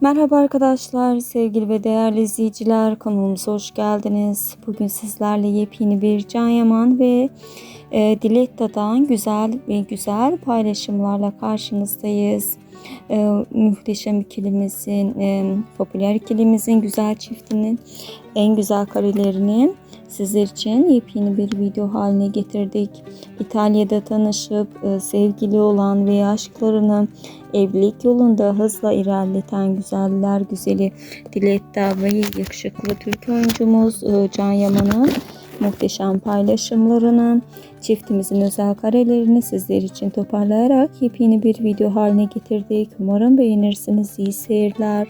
Merhaba arkadaşlar, sevgili ve değerli izleyiciler. Kanalımıza hoş geldiniz. Bugün sizlerle yepyeni bir Can Yaman ve e, Diletta'dan güzel ve güzel paylaşımlarla karşınızdayız. E, muhteşem ikilimizin, e, popüler ikilimizin güzel çiftinin en güzel karelerini sizler için yepyeni bir video haline getirdik. İtalya'da tanışıp e, sevgili olan ve aşklarını evlilik yolunda hızla ilerleten güzeller güzeli Diletta ve yakışıklı Türk oyuncumuz e, Can Yaman'ın muhteşem paylaşımlarını, çiftimizin özel karelerini sizler için toparlayarak yepyeni bir video haline getirdik. Umarım beğenirsiniz. İyi seyirler.